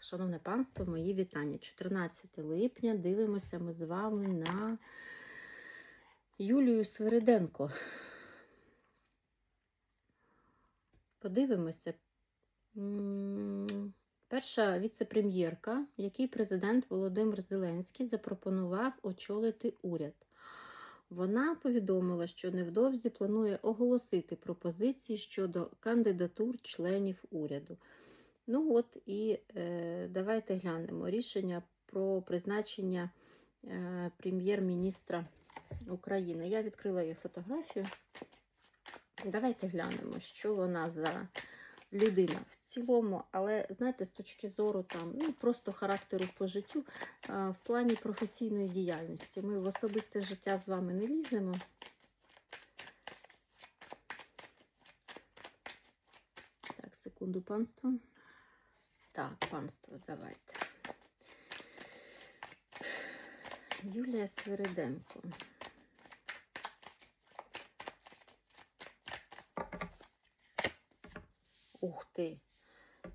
Шановне панство, мої вітання. 14 липня дивимося ми з вами на Юлію Свириденко. Подивимося. Перша віце-прем'єрка, який президент Володимир Зеленський запропонував очолити уряд. Вона повідомила, що невдовзі планує оголосити пропозиції щодо кандидатур членів уряду. Ну от і е, давайте глянемо рішення про призначення е, прем'єр-міністра України. Я відкрила її фотографію. Давайте глянемо, що вона за людина в цілому, але знаєте, з точки зору там, ну, просто характеру по життю, е, в плані професійної діяльності. Ми в особисте життя з вами не ліземо. Так, секунду, панство. Так, панство, давайте. Юлія Свириденко. Ух ти!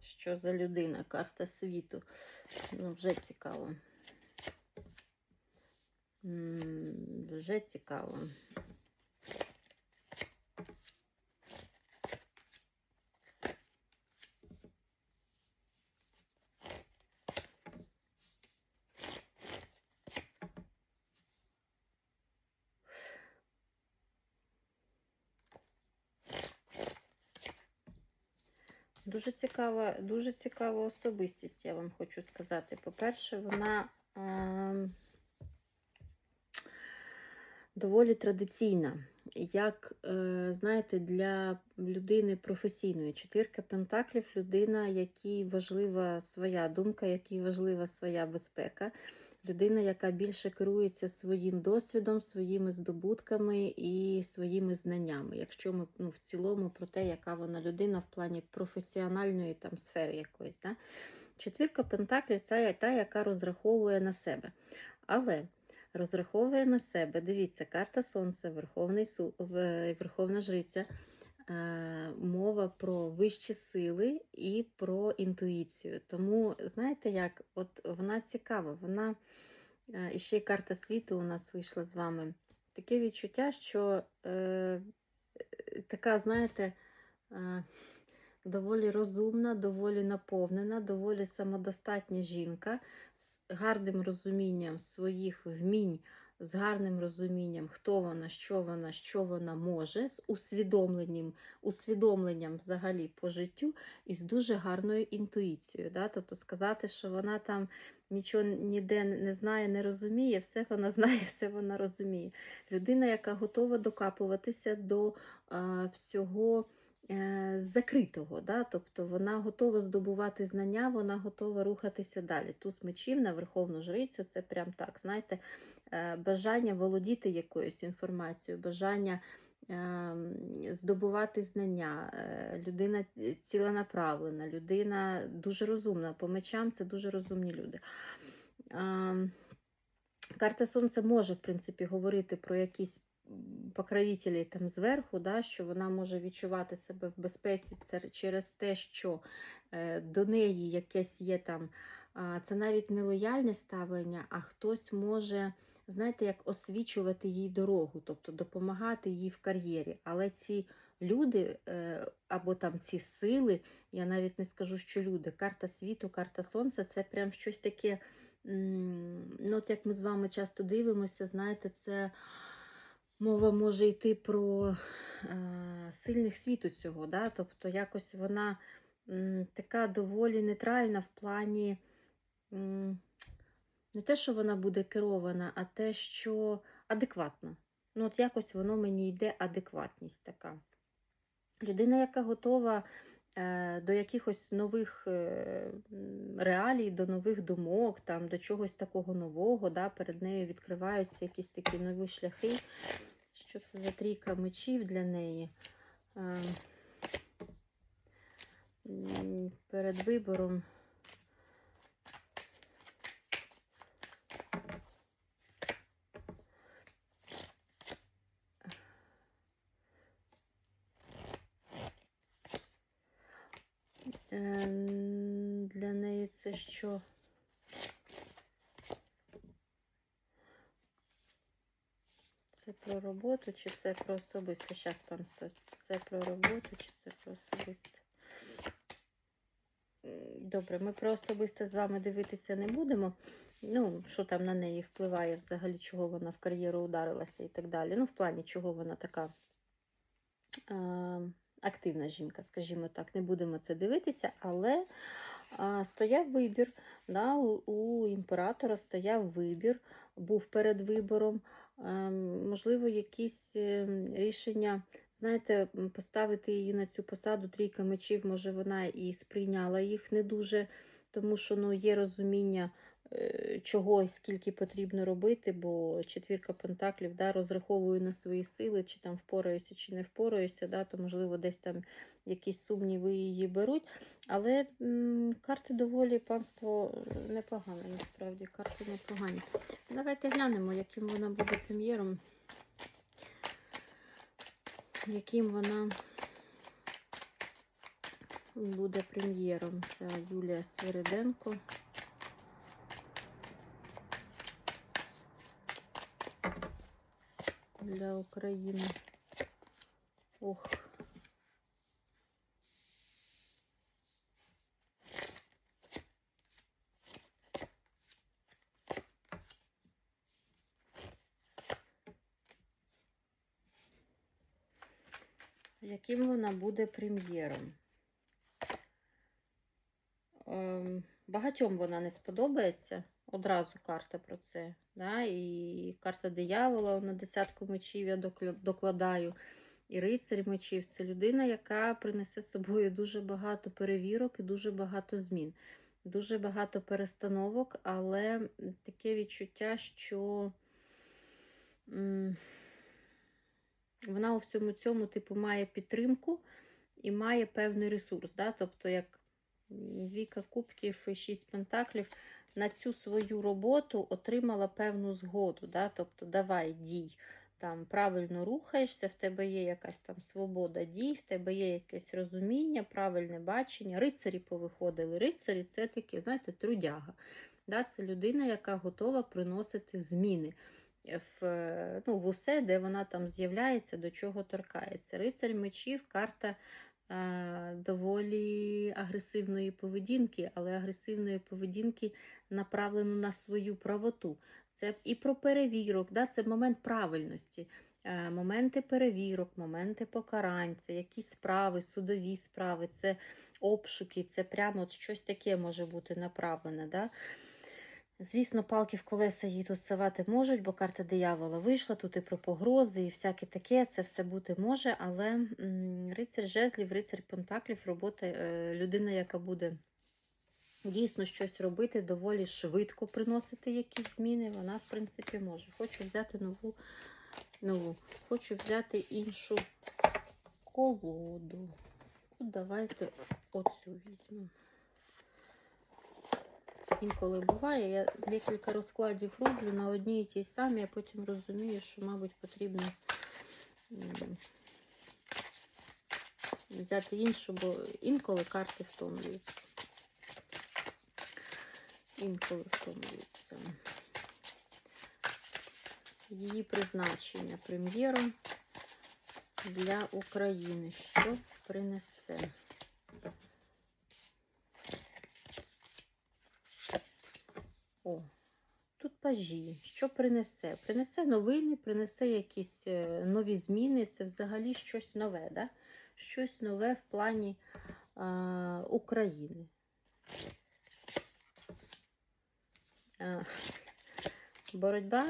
Що за людина? Карта світу. Ну, вже цікаво. М, Вже цікаво. Дуже цікава, дуже цікава особистість, я вам хочу сказати. По-перше, вона е, доволі традиційна. Як, е, знаєте, для людини професійної четвірка пентаклів людина, якій важлива своя думка, якій важлива своя безпека. Людина, яка більше керується своїм досвідом, своїми здобутками і своїми знаннями. Якщо ми ну, в цілому про те, яка вона людина в плані професіональної там сфери якоїсь. Да? Четвірка Пентаклів це та, яка розраховує на себе. Але розраховує на себе, дивіться, карта Сонця, Верховний Верховна Жриця. Е, Мова про вищі сили і про інтуїцію. Тому, знаєте, як, от вона цікава, вона е, і ще й карта світу у нас вийшла з вами. Таке відчуття, що е, така, знаєте, е, доволі розумна, доволі наповнена, доволі самодостатня жінка з гарним розумінням своїх вмінь, з гарним розумінням, хто вона, що вона, що вона може, з усвідомленням, усвідомленням взагалі по життю і з дуже гарною інтуїцією. Да? Тобто сказати, що вона там нічого ніде не знає, не розуміє, все вона знає, все вона розуміє. Людина, яка готова докапуватися до е, всього е, закритого, да? тобто вона готова здобувати знання, вона готова рухатися далі. Туз мечів на верховну жрицю це прям так, знаєте, бажання володіти якоюсь інформацією, бажання е, здобувати знання. Е, Людина ціленаправлена, людина дуже розумна. По мечам це дуже розумні люди. Е, Карта Сонця може, в принципі, говорити про якісь покровителі там зверху, да, що вона може відчувати себе в безпеці через те, що е, до неї якесь є там, це навіть не лояльне ставлення, а хтось може, знаєте, як освічувати їй дорогу, тобто допомагати їй в кар'єрі. Але ці люди е, або там ці сили, я навіть не скажу, що люди, карта світу, карта сонця це прям щось таке. Ну, от як ми з вами часто дивимося, знаєте, це мова може йти про е, сильних світу цього, да? тобто якось вона м, така доволі нейтральна в плані м, не те, що вона буде керована, а те, що адекватна. Ну, от якось воно мені йде адекватність така. Людина, яка готова е, до якихось нових е, реалій, до нових думок, там, до чогось такого нового, да, перед нею відкриваються якісь такі нові шляхи. Що це за трійка мечів для неї? Е, перед вибором. Для неї це що? Це про роботу чи це про особисте? Зараз пам'ятаю. Це про роботу чи це про особисте? Добре, ми про особисте з вами дивитися не будемо. Ну, що там на неї впливає взагалі, чого вона в кар'єру ударилася і так далі. Ну, в плані, чого вона така а, активна жінка, скажімо так, не будемо це дивитися, але а, стояв вибір. Да, у, у імператора стояв вибір, був перед вибором. Ем, можливо, якісь ем, рішення, знаєте, поставити її на цю посаду трійка мечів, може, вона і сприйняла їх не дуже, тому що ну, є розуміння е, чого і скільки потрібно робити, бо четвірка пентаклів да, розраховую на свої сили, чи там впораюся, чи не впораюся, да, то, можливо, десь там якісь сумніви її беруть. Але м, карти доволі панство непогане, насправді, карти непогані. Давайте глянемо, яким вона буде прем'єром. Яким вона буде прем'єром. Це Юлія Свириденко. Для України. Ох. Яким вона буде прем'єром? Ем, Багатьом вона не сподобається. Одразу карта про це. Да? І карта диявола на десятку мечів я докладаю. І рицарь мечів це людина, яка принесе з собою дуже багато перевірок і дуже багато змін. Дуже багато перестановок, але таке відчуття, що вона у всьому цьому, типу, має підтримку і має певний ресурс. Да? Тобто, як двійка кубків шість пентаклів на цю свою роботу отримала певну згоду. Да? Тобто, давай дій. Там правильно рухаєшся, в тебе є якась там свобода дій, в тебе є якесь розуміння, правильне бачення. Рицарі повиходили. Рицарі це такі, знаєте, трудяга. Да? Це людина, яка готова приносити зміни в, ну, в усе, де вона там з'являється, до чого торкається. Рицарь мечів, карта доволі агресивної поведінки, але агресивної поведінки направлену на свою правоту. Це і про перевірок, да? це момент правильності. Е, Моменти перевірок, моменти покарань, це якісь справи, судові справи, це обшуки, це прямо от щось таке може бути направлене. Да? Звісно, палки в колеса їй тут ставати можуть, бо карта диявола вийшла, тут і про погрози, і всяке таке, це все бути може, але рицар жезлів, рицар пентаклів, робота, е, людина, яка буде дійсно щось робити, доволі швидко приносити якісь зміни, вона, в принципі, може. Хочу взяти нову, нову. хочу взяти іншу колоду. Давайте оцю візьмемо. Інколи буває, я декілька розкладів роблю на одній і тій самій, а потім розумію, що, мабуть, потрібно взяти іншу, бо інколи карти втомлюються. Інколи втомлюються. Її призначення прем'єром для України. Що принесе? О, тут пажі. Що принесе? Принесе новини, принесе якісь е, нові зміни. Це взагалі щось нове, да? щось нове в плані а, України. А, боротьба,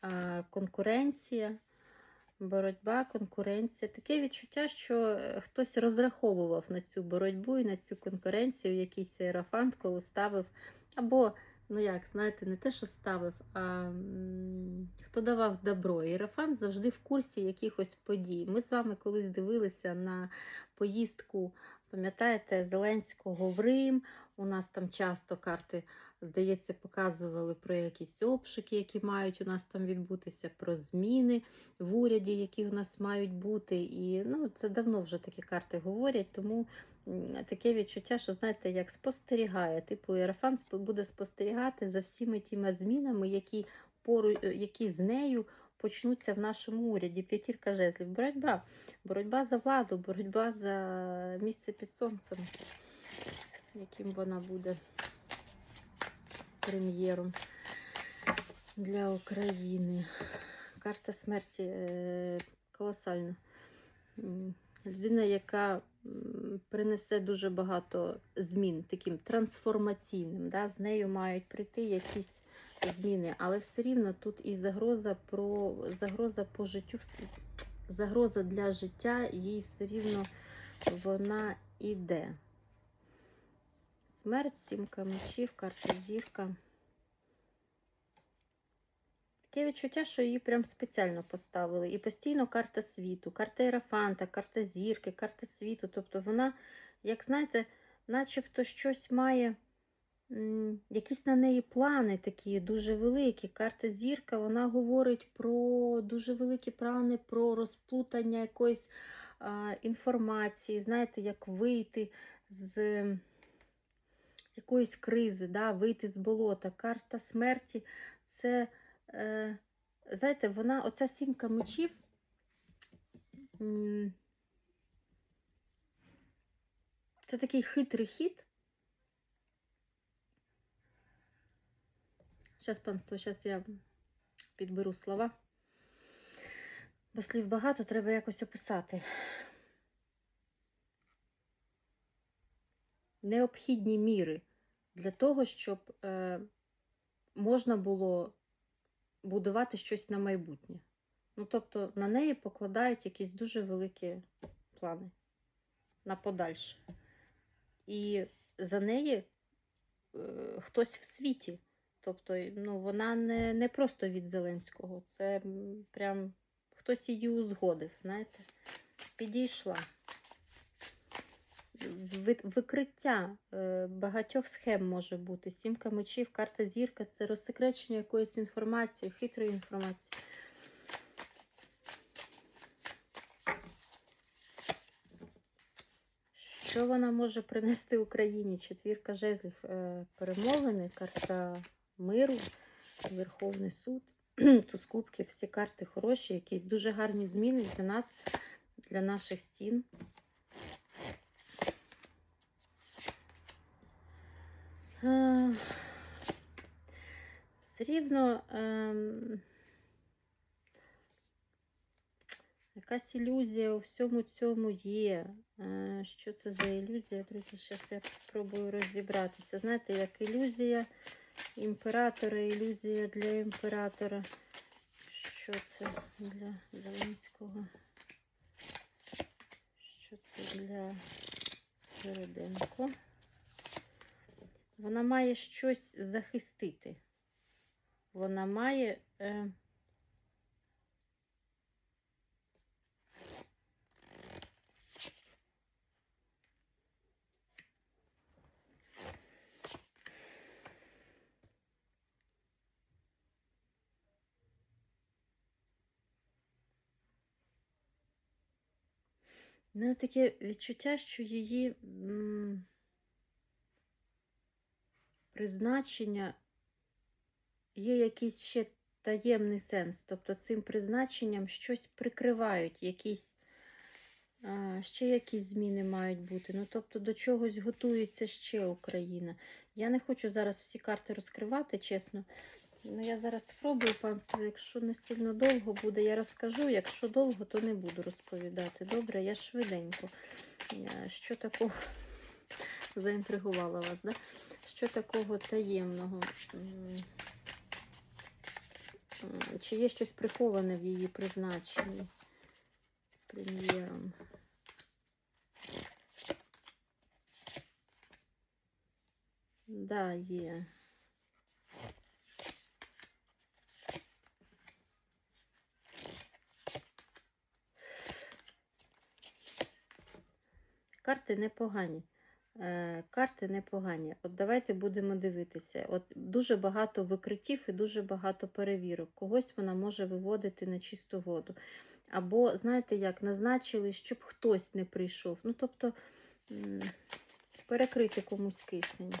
а, конкуренція. Боротьба, конкуренція. Таке відчуття, що е, хтось розраховував на цю боротьбу і на цю конкуренцію, якийсь ерафант, коли ставив. Або, ну як, знаєте, не те, що ставив, а хто давав добро. Іерафант завжди в курсі якихось подій. Ми з вами колись дивилися на поїздку, пам'ятаєте, Зеленського в Рим. У нас там часто карти здається, показували про якісь обшуки, які мають у нас там відбутися, про зміни в уряді, які у нас мають бути. І ну, це давно вже такі карти говорять, тому таке відчуття, що знаєте, як спостерігає. Типу, Єрофан сп- буде спостерігати за всіми тими змінами, які пору, які з нею почнуться в нашому уряді. П'ятірка жезлів. Боротьба. Боротьба за владу, боротьба за місце під сонцем, яким вона буде прем'єром для України. Карта смерті е, колосальна. Людина, яка принесе дуже багато змін, таким трансформаційним. Да? З нею мають прийти якісь зміни, але все рівно тут і загроза про загроза по життю, загроза для життя, їй все рівно вона іде. Смерть, сімка мечів, карта зірка. Таке відчуття, що її прям спеціально поставили. І постійно карта світу, карта Ерафанта, карта зірки, карта світу. Тобто вона, як знаєте, начебто щось має, якісь на неї плани такі дуже великі. Карта зірка, вона говорить про дуже великі плани, про розплутання якоїсь а, інформації, знаєте, як вийти з якоїсь кризи, да, вийти з болота. Карта смерті це, е, знаєте, вона, оця сімка мечів. Це такий хитрий хід. Зараз, панство, зараз я підберу слова. Бо слів багато, треба якось описати. Необхідні міри для того, щоб е, можна було будувати щось на майбутнє. Ну, тобто на неї покладають якісь дуже великі плани на подальше. І за неї е, хтось в світі. Тобто, ну, вона не, не просто від Зеленського, це прям хтось її узгодив, знаєте, підійшла. Ви- Викриття е, багатьох схем може бути. Сімка мечів, карта зірка це розсекречення якоїсь інформації, хитрої інформації. Що вона може принести Україні? Четвірка жезлів е, перемовини, карта миру, Верховний суд, туз кубків, всі карти хороші, якісь дуже гарні зміни для нас, для наших стін. Все рівно ем, якась ілюзія у всьому цьому є. Е, Що це за ілюзія? Друзі, зараз я спробую розібратися. Знаєте, як ілюзія імператора, ілюзія для імператора. Що це для Зеленського? Що це для Середенко? Вона має щось захистити. Вона має. Е... У мене таке відчуття, що її м, призначення є якийсь ще таємний сенс. Тобто цим призначенням щось прикривають, якісь, ще якісь зміни мають бути. Ну, тобто до чогось готується ще Україна. Я не хочу зараз всі карти розкривати, чесно. Ну, я зараз спробую, панство, якщо не сильно довго буде, я розкажу. Якщо довго, то не буду розповідати. Добре, я швиденько. Що такого заінтригувала вас, да? Що такого таємного? Чи є щось приховане в її призначенні прем'єром? Да, є. Карти непогані. Е, Карти непогані. От давайте будемо дивитися. От дуже багато викриттів і дуже багато перевірок. Когось вона може виводити на чисту воду. Або, знаєте, як назначили, щоб хтось не прийшов. Ну, тобто, перекрити комусь кисень.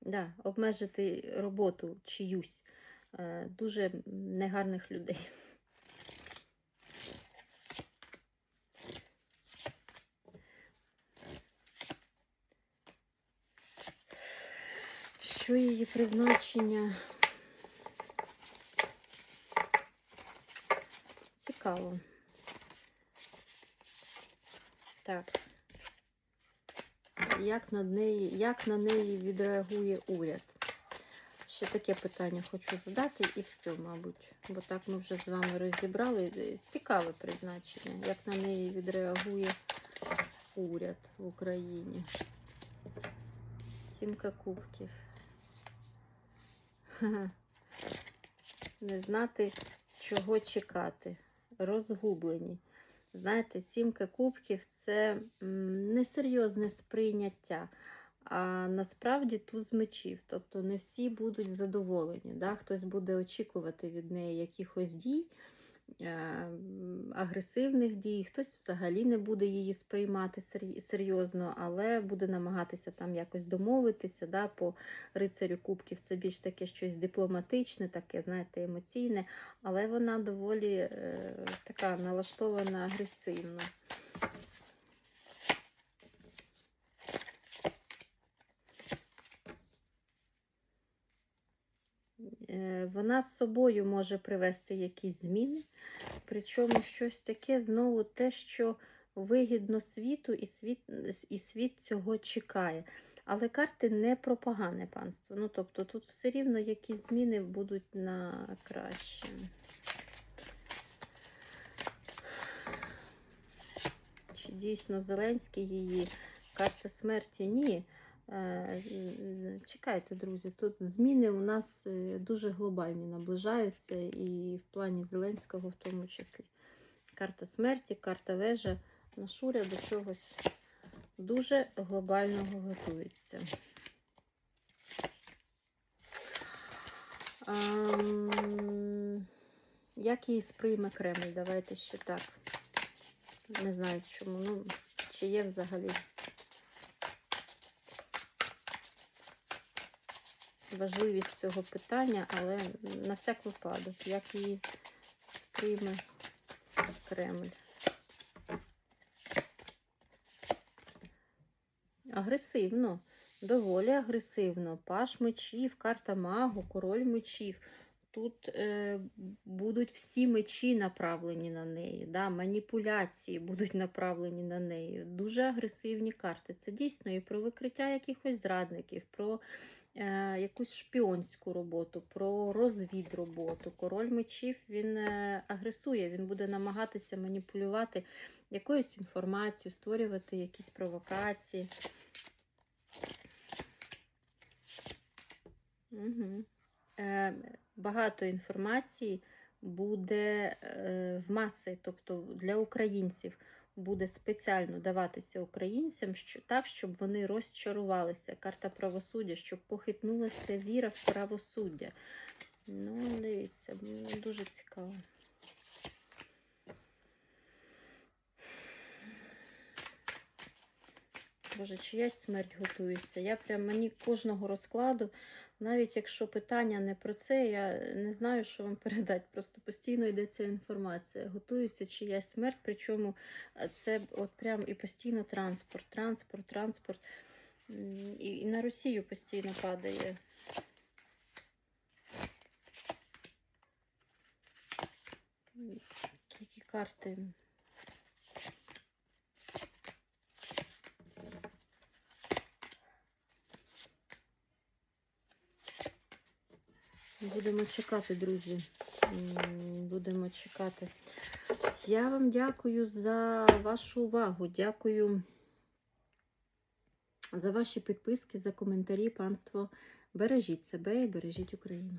Да, обмежити роботу чиюсь е, дуже негарних людей. Що її призначення? Цікаво. Так. Як на неї, як на неї відреагує уряд? Ще таке питання хочу задати і все, мабуть. Бо так ми вже з вами розібрали. Цікаве призначення, як на неї відреагує уряд в Україні. Сімка кубків. Не знати, чого чекати. Розгублені. Знаєте, сімка кубків це несерйозне сприйняття. А насправді туз мечів. Тобто не всі будуть задоволені. Да? Хтось буде очікувати від неї якихось дій, агресивних дій, хтось взагалі не буде її сприймати серйозно, але буде намагатися там якось домовитися. Да? По рицарю кубків це більш таке щось дипломатичне, таке, знаєте, емоційне, але вона доволі е, така налаштована агресивно. Е, Вона з собою може привести якісь зміни, причому щось таке знову те, що вигідно світу, і світ, і світ цього чекає. Але карти не про погане панство. Ну, тобто тут все рівно якісь зміни будуть на краще. Чи дійсно Зеленський її карта смерті? Ні. Е, Чекайте, друзі, тут зміни у нас е, дуже глобальні наближаються, і в плані Зеленського в тому числі. Карта смерті, карта вежа, наш уряд до чогось дуже глобального готується. Як її сприйме Кремль? Давайте ще так. Не знаю чому. Ну, чи є взагалі важливість цього питання, але на всяк випадок, як її сприйме Кремль. Агресивно, доволі агресивно. Паш мечів, карта магу, король мечів. Тут е, будуть всі мечі направлені на неї, да, маніпуляції будуть направлені на неї. Дуже агресивні карти. Це дійсно і про викриття якихось зрадників, про якусь шпіонську роботу, про розвідроботу. Король мечів він е, агресує, він буде намагатися маніпулювати якоюсь інформацією, створювати якісь провокації. Угу. Е, багато інформації буде е, в маси, тобто для українців буде спеціально даватися українцям що, так, щоб вони розчарувалися. Карта правосуддя, щоб похитнулася віра в правосуддя. Ну, дивіться, дуже цікаво. Боже, чиясь смерть готується. Я прям мені кожного розкладу, навіть якщо питання не про це, я не знаю, що вам передати. Просто постійно йде ця інформація. Готується чиясь смерть, причому е, це от прям і постійно транспорт, транспорт, транспорт. І, і на Росію постійно падає. Які карти? Будемо чекати, друзі. Будемо чекати. Я вам дякую за вашу увагу. Дякую за ваші підписки, за коментарі, панство. Бережіть себе і бережіть Україну.